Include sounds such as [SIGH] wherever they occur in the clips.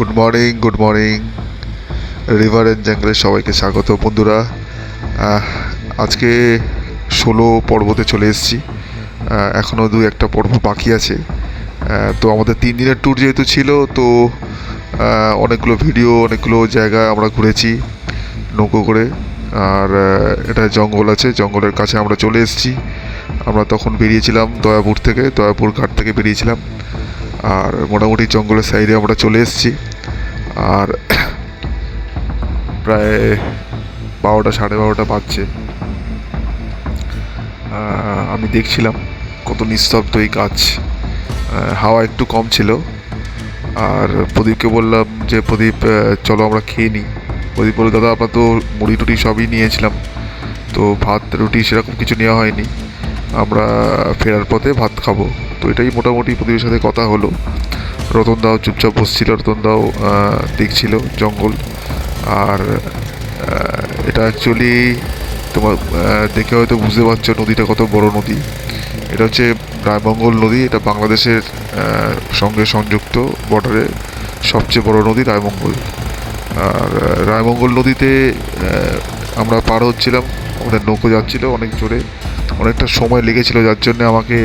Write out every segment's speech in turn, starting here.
Good morning good morning river and জঙ্গলে সবাইকে স্বাগত, বন্ধুরা। আজকে ষোলো পর্বতে চলে এসেছি। এখনও দু একটা পর্ব বাকি আছে। তো আমাদের তিন দিনের ট্যুর যেহেতু ছিল, তো অনেকগুলো ভিডিও অনেকগুলো জায়গা আমরা ঘুরেছি নৌকো করে। আর এটা জঙ্গল আছে, জঙ্গলের কাছে আমরা চলে এসেছি। আমরা তখন বেরিয়েছিলাম দয়াপুর থেকে, দয়াপুর ঘাট থেকে বেরিয়েছিলাম। আর মোটামুটি জঙ্গলের সাইডে আমরা চলে এসেছি। আর প্রায় বারোটা, সাড়ে বারোটা বাজছে। আমি দেখছিলাম কত নিস্তব্ধ এই গাছ। হাওয়া একটু কম ছিল। আর প্রদীপকে বললাম যে, প্রদীপ চলো আমরা খেয়ে নিই। প্রদীপ বলল, দাদা, আমরা তো মুড়ি টুড়ি সবই নিয়েছিলাম। তো ভাত, রুটি সেরকম কিছু নেওয়া হয়নি। আমরা ফেরার পথে ভাত খাব। তো এটাই মোটামুটি প্রদীপের সাথে কথা হলো। রতনদাও চুপচাপ বসছিল রতনদাও দেখছিল জঙ্গল। আর এটা অ্যাকচুয়ালি তোমার দেখে হয়তো বুঝতে পারছ নদীটা কত বড় নদী। এটা হচ্ছে রায়মঙ্গল নদী, এটা বাংলাদেশের সঙ্গে সংযুক্ত বর্ডারে সবচেয়ে বড় নদী রায়মঙ্গল। আর রায়মঙ্গল নদীতে আমরা পার হচ্ছিলাম, আমাদের নৌকো যাচ্ছিল অনেক জোরে। অনেকটা সময় লেগেছিল যার জন্য আমাকে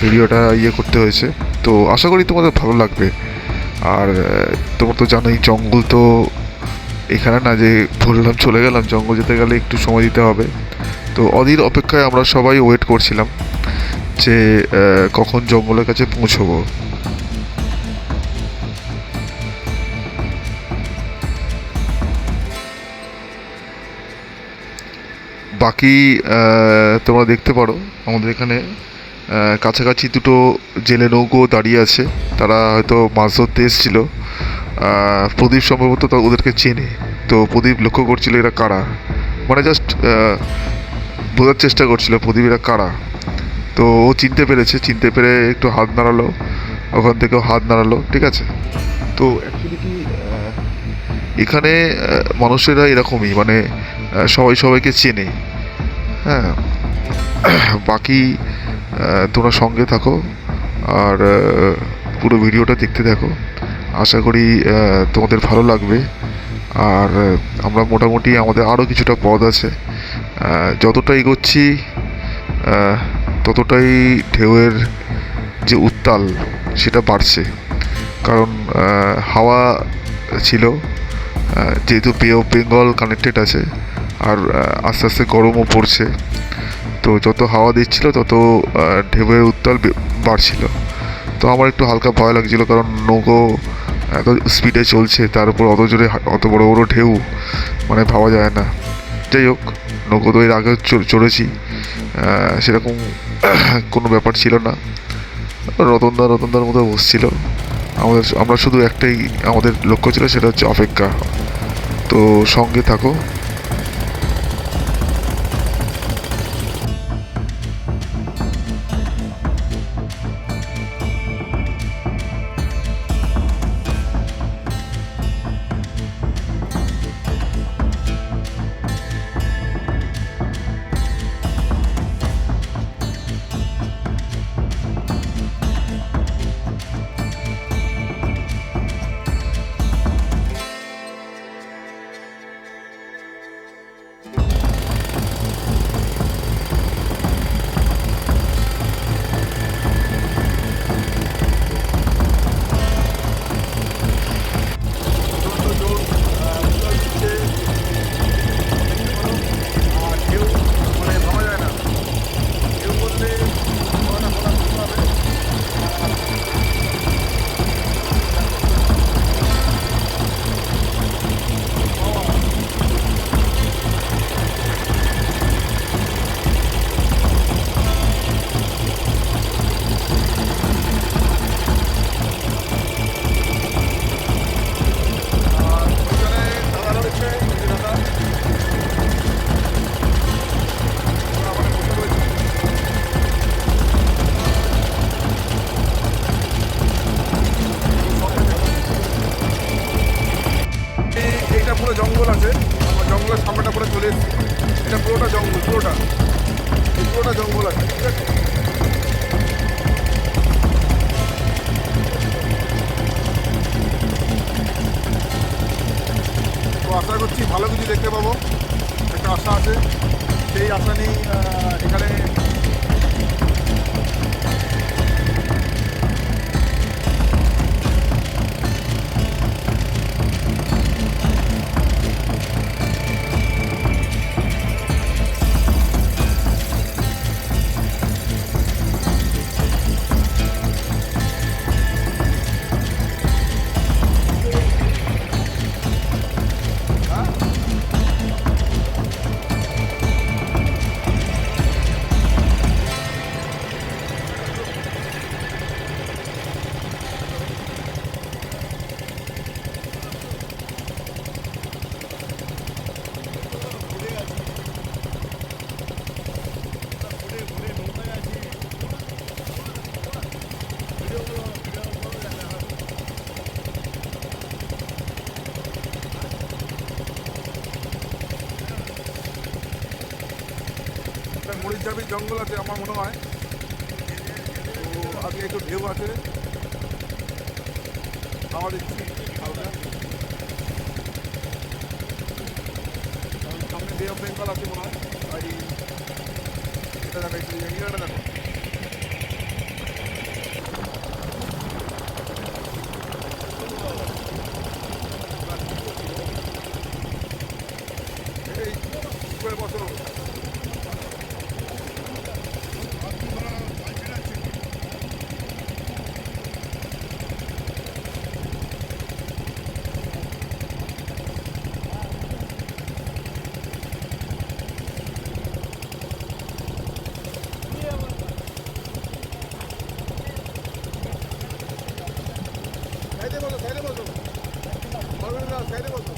ভিডিওটা ইয়ে করতে হয়েছে। তো আশা করি তোমাদের ভালো লাগবে। আর তোমরা তো জানোই, জঙ্গল তো এখানে না যে বললাম চলে গেলাম, জঙ্গল যেতে গেলে একটু সময় দিতে হবে। তো অধীর অপেক্ষায় আমরা সবাই ওয়েট করছিলাম যে কখন জঙ্গলের কাছে পৌঁছবো। বাকি তোমরা দেখতে পারো আমাদের এখানে কাছাকাছি দুটো জেলে নৌকো দাঁড়িয়ে আছে। তারা হয়তো মাছ ধরতে এসেছিল। প্রদীপ সম্ভবত ওদেরকে চেনে। তো প্রদীপ লক্ষ্য করছিল এরা কারা? মানে জাস্ট বোঝার চেষ্টা করছিল প্রদীপ এরা কারা। তো ও চিনতে পেরেছে, চিনতে পেরে একটু হাত নাড়ালো। ওখান থেকেও হাত নাড়ালো, ঠিক আছে? তো অ্যাকচুয়ালি কি এখানে মানুষেরা এরকমই মানে সবাই সবাইকে চেনে। হ্যাঁ। বাকি তোমরা সঙ্গে থাকো আর পুরো ভিডিওটা দেখতে থাকো আশা করি তোমাদের ভালো লাগবে। আর আমরা মোটামুটি আমাদের আরও কিছুটা পথ আছে। আহ, যতটা এগোচ্ছি ততটাই ঢেউয়ের যে উত্তাল সেটা বাড়ছে। কারণ হাওয়া ছিল যেহেতু বে অফ বেঙ্গল কানেক্টেড আছে আর আস্তে আস্তে গরমও পড়ছে। তো যত হাওয়া দিচ্ছিল, তত ঢেউয়ের উত্তাল বাড়ছিল। তো আমার একটু হালকা ভয় লাগছিল, কারণ নৌকো এত স্পিডে চলছে, তার উপর অত জোরে অত বড় বড় ঢেউ মানে ভাবা যায় না। যাই হোক, নৌকো তো এর আগে চড়েছি সেরকম [COUGHS] কোনো ব্যাপার ছিল না। রতনদা রতনদার মতো বসছিল। আমাদের আমরা শুধু একটাই, আমাদের লক্ষ্য ছিল, সেটা হচ্ছে অপেক্ষা। তো সঙ্গে থাকো। আশা করছি ভালো কিছু দেখতে পাবো। একটা আশা আছে। সেই আশা নিয়ে এখানে জঙ্গল আছে আমার মনে হয়। তো আগে একটু ঢেউ আছে। খাওয়া দিচ্ছি। সামনে বে অফ বেঙ্গল আছে মনে হয়। আর এটা দেখো জায়গাটা দেখো এই করে বসো সাইডে বসো সাইডে বসো পারবেন না সাইডে বসো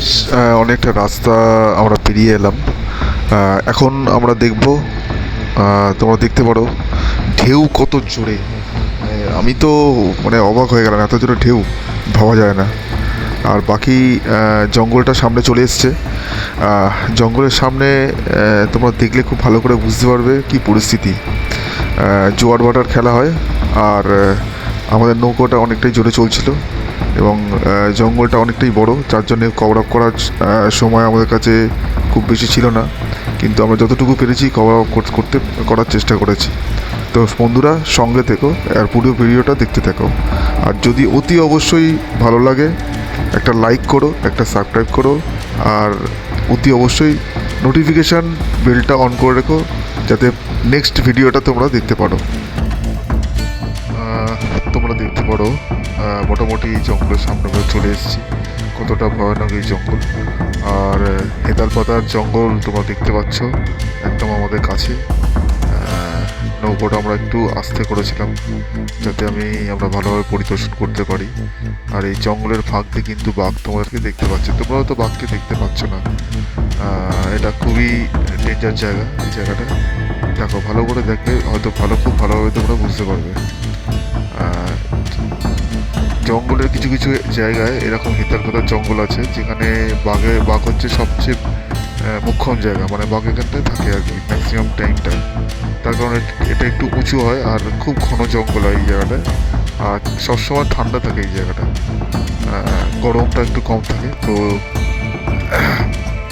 বেশ অনেকটা রাস্তা আমরা পেরিয়ে এলাম। এখন আমরা দেখব তোমরা দেখতে পারো, ঢেউ কত জোরে। মানে আমি তো মানে অবাক হয়ে গেলাম, এত জোরে ঢেউ, ভাবা যায় না। আর বাকি জঙ্গলটা সামনে চলে এসছে। জঙ্গলের সামনে তোমরা দেখলে খুব ভালো করে বুঝতে পারবে কি পরিস্থিতি। জোয়ার ভাটার খেলা হয়, আর আমাদের নৌকোটা অনেকটাই জোরে চলছিল। এবং জঙ্গলটা অনেকটাই বড়, যার জন্য কভার আপ করার সময় আমাদের কাছে খুব বেশি ছিল না। কিন্তু আমরা যতটুকু পেরেছি কভার আপ করতে, করার চেষ্টা করেছি। তো বন্ধুরা, সঙ্গে থেকো আর পুরো ভিডিওটা দেখতে থাকো। আর যদি অতি অবশ্যই ভালো লাগে, একটা লাইক করো, একটা সাবস্ক্রাইব করো। আর অতি অবশ্যই নোটিফিকেশান বেলটা অন করে রেখো, যাতে নেক্সট ভিডিওটা তোমরা দেখতে পারো। তোমরা দেখতে পারো। মোটামুটি জঙ্গলের সামনে চলে এসেছি। কতটা ভয়ানক এই জঙ্গল। আর হেতাল পাতার জঙ্গল তোমরা দেখতে পাচ্ছ, একদম আমাদের কাছে। নৌকোটা আমরা একটু আস্তে করেছিলাম, যাতে আমি, আমরা ভালোভাবে পরিদর্শন করতে পারি। আর এই জঙ্গলের ফাঁক দিয়ে কিন্তু বাঘ তোমাদেরকে দেখতে পাচ্ছে। তোমরা হয়তো বাঘকে দেখতে পাচ্ছ না। এটা খুবই ডেঞ্জার জায়গা এই জায়গাটা। দেখো, ভালো করে দেখলে হয়তো ভালো, খুব ভালোভাবে তোমরা বুঝতে পারবে। জঙ্গলের কিছু কিছু জায়গায় এরকম হিতার কথার জঙ্গল আছে, যেখানে বাঘে, বাঘ হচ্ছে সবচেয়ে মুখ্যম জায়গা। মানে বাঘ এখানটায় থাকে আর কি ম্যাক্সিমাম টাইমটা তার কারণে এটা একটু উঁচু হয় আর খুব ঘন জঙ্গল হয় এই জায়গাটায় আর সবসময় ঠান্ডা থাকে এই জায়গাটা। গরমটা একটু কম থাকে, তো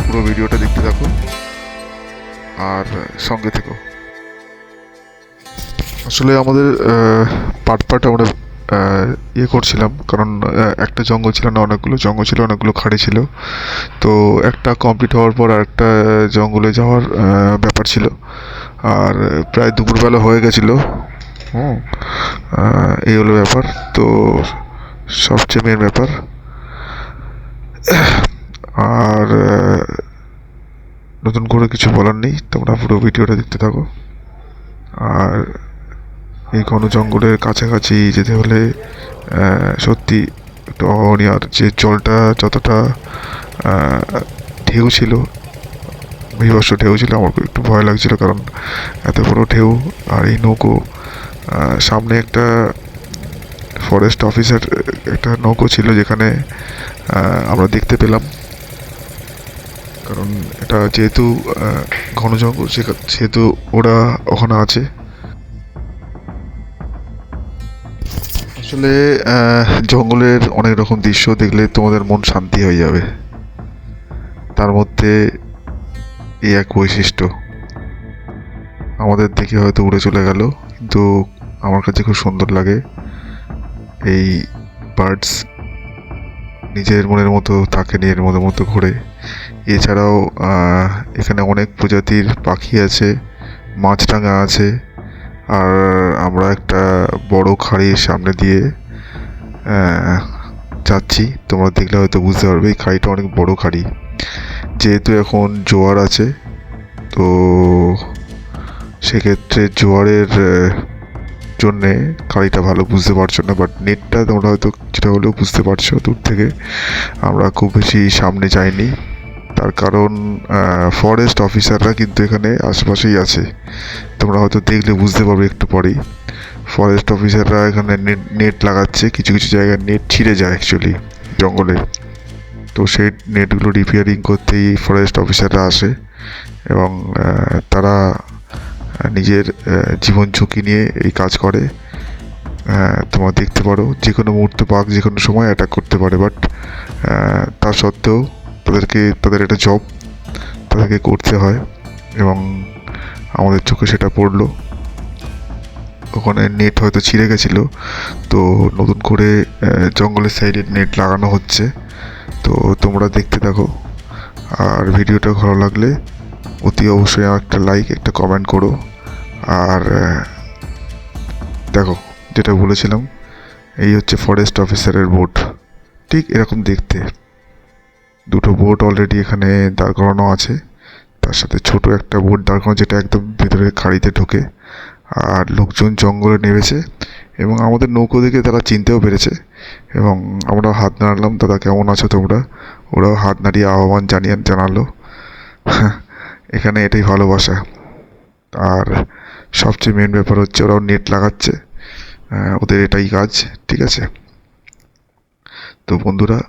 পুরো ভিডিওটা দেখতে থাকো। আর সঙ্গে থেকো। আসলে আমাদের পাট পাট আমরা ইয়ে করছিলাম, কারণ একটা জঙ্গল ছিল না অনেকগুলো, জঙ্গল ছিল, অনেকগুলো খাড়ি ছিল। তো একটা কমপ্লিট হওয়ার পর আরেকটা জঙ্গলে যাওয়ার ব্যাপার ছিল। আর প্রায় দুপুরবেলা হয়ে গেছিল। হুম। এই হলো ব্যাপার। তো সবচেয়ে মেন ব্যাপার। আর নতুন করে কিছু বলার নেই। তোমরা পুরো ভিডিওটা দেখতে থাকো। আর এই ঘন জঙ্গলের কাছাকাছি যেতে হলে সত্যি একটু অহনীয় যে জলটা যতটা ঢেউ ছিল, বিভৎস ঢেউ ছিল, আমার একটু ভয় লাগছিল কারণ এত বড় ঢেউ আর এই নৌকো সামনে একটা ফরেস্ট অফিসার একটা নৌকো ছিল যেখানে আমরা দেখতে পেলাম। কারণ এটা যেহেতু ঘন জঙ্গল সেহেতু ওরা ওখানে আছে। আসলে জঙ্গলের অনেক রকম দৃশ্য দেখলে তোমাদের মন শান্তি হয়ে যাবে। তার মধ্যে এই এক বৈশিষ্ট্য। আমাদের দেখে হয়তো উড়ে চলে গেল, কিন্তু আমার কাছে খুব সুন্দর লাগে এই বার্ডস নিজের মনের মতো থাকে, নিজের মনের মতো ঘোরে। এছাড়াও এখানে অনেক প্রজাতির পাখি আছে, মাছরাঙা আছে আর আমরা একটা বড় খাড়ির সামনে দিয়ে যাচ্ছি। তোমরা দেখলে হয়তো বুঝতে পারবে, এই খাড়িটা অনেক বড় খাড়ি। যেহেতু এখন জোয়ার আছে, তো সেক্ষেত্রে জোয়ারের জন্যে খাড়িটা ভালো বুঝতে পারছ না বাট নেটটা তোমরা হয়তো কিছুটা হলেও বুঝতে পারছ দূর থেকে। আমরা খুব বেশি সামনে যাইনি। তার কারণ ফরেস্ট অফিসাররা কিন্তু এখানে আশেপাশেই আছে। তোমরা হয়তো দেখলে বুঝতে পারবে একটু পরেই। ফরেস্ট অফিসাররা এখানে নেট নেট লাগাচ্ছে, কিছু কিছু জায়গায় নেট ছিঁড়ে যায় অ্যাকচুয়ালি জঙ্গলে। তো সেই নেটগুলো রিপেয়ারিং করতেই ফরেস্ট অফিসাররা আসে এবং তারা নিজের জীবন ঝুঁকি নিয়ে এই কাজ করে। তোমরা দেখতে পারো যে কোনো মুহূর্তে বাঘ যে কোনো সময় অ্যাটাক করতে পারে বাট তা সত্ত্বেও তাদেরকে, তাদের একটা জব তাদেরকে করতে হয় এবং আমাদের চোখে সেটা পড়ল। ওখানে নেট হয়তো ছিঁড়ে গেছিল। তো নতুন করে জঙ্গলের সাইডে নেট লাগানো হচ্ছে। তো তোমরা দেখতে থাকো। আর ভিডিওটা ভালো লাগলে অতি অবশ্যই আমার একটা লাইক একটা কমেন্ট করো। আর দেখো, যেটা বলেছিলাম, এই হচ্ছে ফরেস্ট অফিসারের বোট ঠিক এরকম দেখতে। দুটো বোট অলরেডি এখানে দাঁড় করানো আছে। তার সাথে ছোট একটা বোট দাঁড় করানো যেটা একদম ভেতরে খাড়িতে ঢোকে। আর লোকজন জঙ্গলে নেমেছে এবং আমাদের নৌকো দেখে তারা চিনতেও পেরেছে। এবং আমরা হাত নাড়লাম, দাদা, কেমন আছো তোমরা? ওরাও হাত নাড়িয়ে আহ্বান জানিয়ে জানালো। [LAUGHS] এখানে এটাই ভালোবাসা। আর সবচেয়ে মেন ব্যাপার হচ্ছে ওরাও নেট লাগাচ্ছে। ওদের এটাই কাজ, ঠিক আছে? তো বন্ধুরা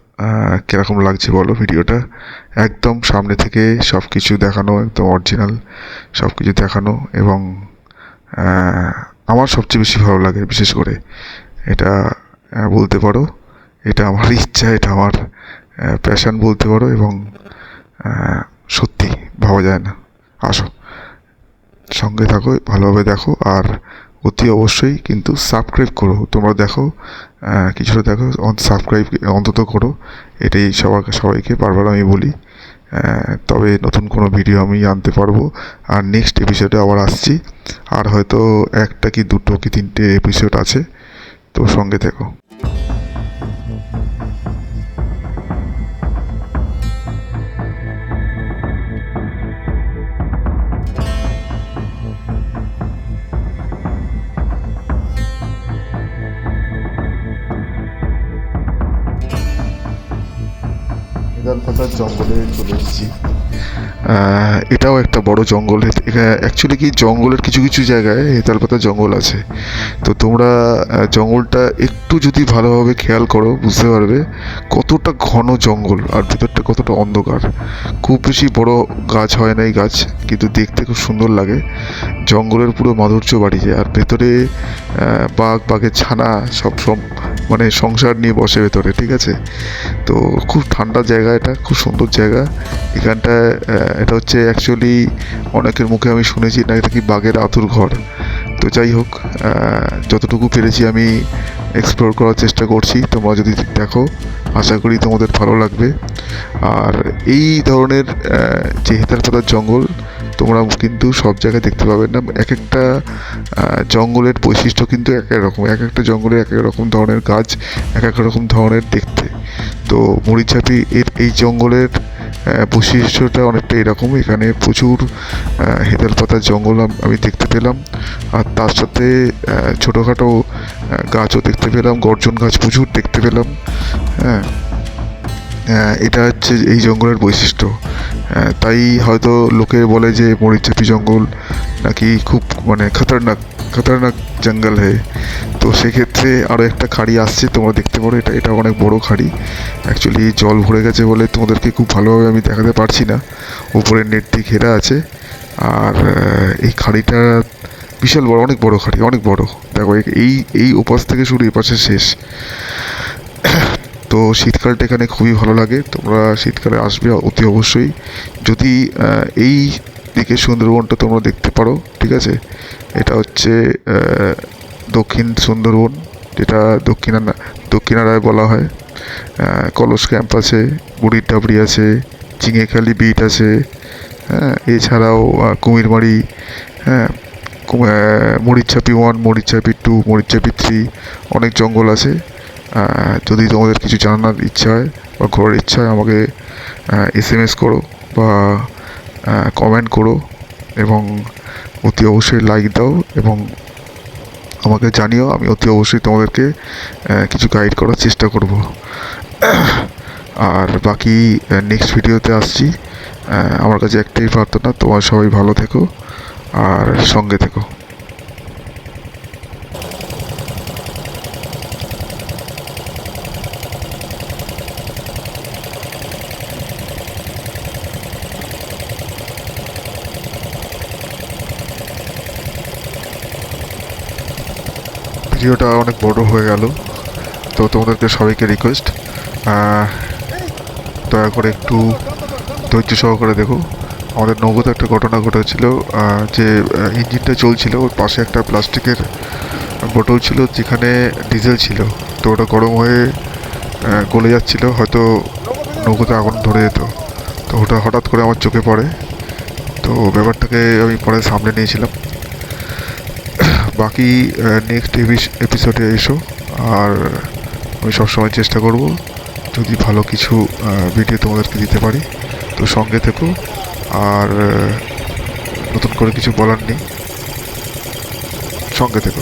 কীরকম লাগছে বলো ভিডিওটা? একদম সামনে থেকে সব কিছু দেখানো, একদম অরিজিনাল সব কিছু দেখানো এবং আমার সবচেয়ে বেশি ভালো লাগে বিশেষ করে এটা বলতে পারো। এটা আমার [LAUGHS] ইচ্ছা, এটা আমার প্যাশন বলতে পারো এবং সত্যি ভাবা যায় না। আসো, সঙ্গে থাকো, ভালোভাবে দেখো আর অতি অবশ্যই কিন্তু সাবস্ক্রাইব করো। তোমরা দেখো কিছুটা দেখো সাবস্ক্রাইব অন্তত করো। এটাই সবার, সবাইকে বারবার আমি বলি। তবে নতুন কোনো ভিডিও আমি আনতে পারব। আর নেক্সট এপিসোডে আবার আসছি। আর হয়তো একটা কি দুটো কি তিনটে এপিসোড আছে। তো সঙ্গে থেকো। জঙ্গলে চলে এসেছি এটাও একটা বড় জঙ্গল। অ্যাকচুয়ালি কি জঙ্গলের কিছু কিছু জায়গায় হেতালপাতার জঙ্গল আছে। তো তোমরা জঙ্গলটা একটু যদি ভালোভাবে খেয়াল করো, বুঝতে পারবে কতটা ঘন জঙ্গল আর ভেতরটা কতটা অন্ধকার। খুব বেশি বড় গাছ হয় না এই গাছ, কিন্তু দেখতে খুব সুন্দর লাগে। জঙ্গলের পুরো মাধুর্য বাড়িয়ে আর ভেতরে বাঘ, বাঘের ছানা সব সব মানে সংসার নিয়ে বসে ভেতরে, ঠিক আছে? তো খুব ঠান্ডা জায়গা এটা, খুব সুন্দর জায়গা। এখানটায় এটা হচ্ছে অ্যাকচুয়ালি অনেকের মুখে আমি শুনেছি না এটা কি বাঘের আতুর ঘর তো যাই হোক যতটুকু পেরেছি আমি এক্সপ্লোর করার চেষ্টা করছি। তোমরা যদি দেখো, আশা করি তোমাদের ভালো লাগবে। আর এই ধরনের যে হেতার পাতার জঙ্গল, তোমরা কিন্তু সব জায়গায় দেখতে পাবে না। এক একটা জঙ্গলের বৈশিষ্ট্য কিন্তু এক এক রকম। এক একটা জঙ্গলে এক এক রকম ধরনের গাছ, এক এক রকম ধরনের দেখতে। তো মরিচাপি এর এই জঙ্গলের বৈশিষ্ট্যটা অনেকটা এরকম। এখানে প্রচুর আহ, পাতার জঙ্গল আমি দেখতে পেলাম। আর তার সাথে ছোটোখাটো গাছও দেখতে পেলাম। গর্জন গাছ প্রচুর দেখতে পেলাম। হ্যাঁ এটা হচ্ছে এই জঙ্গলের বৈশিষ্ট্য। তাই হয়তো লোকে বলে যে মরিচাপি জঙ্গল নাকি খুব মানে খতরনাক খতরনাক জঙ্গল হে। তো সেক্ষেত্রে আরও একটা খাড়ি আসছে, তোমরা দেখতে পারো, এটা এটা অনেক বড় খাড়ি। অ্যাকচুয়ালি জল ভরে গেছে বলে তোমাদেরকে খুব ভালোভাবে আমি দেখাতে পারছি না। উপরে নেট দিয়ে ঘেরা আছে। আর এই খাড়িটা বিশাল বড়, অনেক বড় খাড়ি, অনেক বড়। দেখো এই এই ওপাশ থেকে শুরু এপাশে শেষ। তো শীতকালটা এখানে খুবই ভালো লাগে। তোমরা শীতকালে আসবে অতি অবশ্যই। যদি এই দিকে সুন্দরবনটা তোমরা দেখতে পারো, ঠিক আছে? এটা হচ্ছে দক্ষিণ সুন্দরবন, যেটা দক্ষিণা দক্ষিণারায় বলা হয়। কলস ক্যাম্প আছে, বুড়ির ডাবড়ি আছে চিঙেখালি বিট আছে হ্যাঁ এছাড়াও কুমিরমারি হ্যাঁ Marichjhapi one Marichjhapi two Marichjhapi three অনেক জঙ্গল আছে। যদি তোমাদের কিছু জানার ইচ্ছা হয় বা ঘোরার ইচ্ছা হয়, আমাকে এস এম এস করো বা কমেন্ট করো এবং অতি অবশ্যই লাইক দাও এবং আমাকে জানিও, আমি অতি অবশ্যই তোমাদেরকে কিছু গাইড করার চেষ্টা করব। আর বাকি নেক্সট ভিডিওতে আসছি। আমার কাছে একটাই প্রার্থনা, তোমার সবাই ভালো থেকো, আর সঙ্গে থেকো। ভিডিওটা অনেক বড় হয়ে গেল। তো তোমাদেরকে সবাইকে রিকোয়েস্ট দয়া করে একটু ধৈর্য সহকারে দেখো। আমাদের নগদ একটা ঘটনা ঘটেছিল যে ইঞ্জিনটা চলছিল, ওর পাশে একটা প্লাস্টিকের বোতল ছিল যেখানে ডিজেল ছিল। তো ওটা গরম হয়ে গলে যাচ্ছিল, হয়তো নৌকোতে আগুন ধরে যেত। তো ওটা হঠাৎ করে আমার চোখে পড়ে। তো ব্যাপারটাকে আমি পরে সামনে নিয়েছিলাম। বাকি নেক্সট এপিসোডে এসো। আর আমি সবসময় চেষ্টা করব যদি ভালো কিছু ভিডিও তোমাদেরকে দিতে পারি। তো সঙ্গে থেকো। আর নতুন করে কিছু বলার নেই। সঙ্গে থেকো।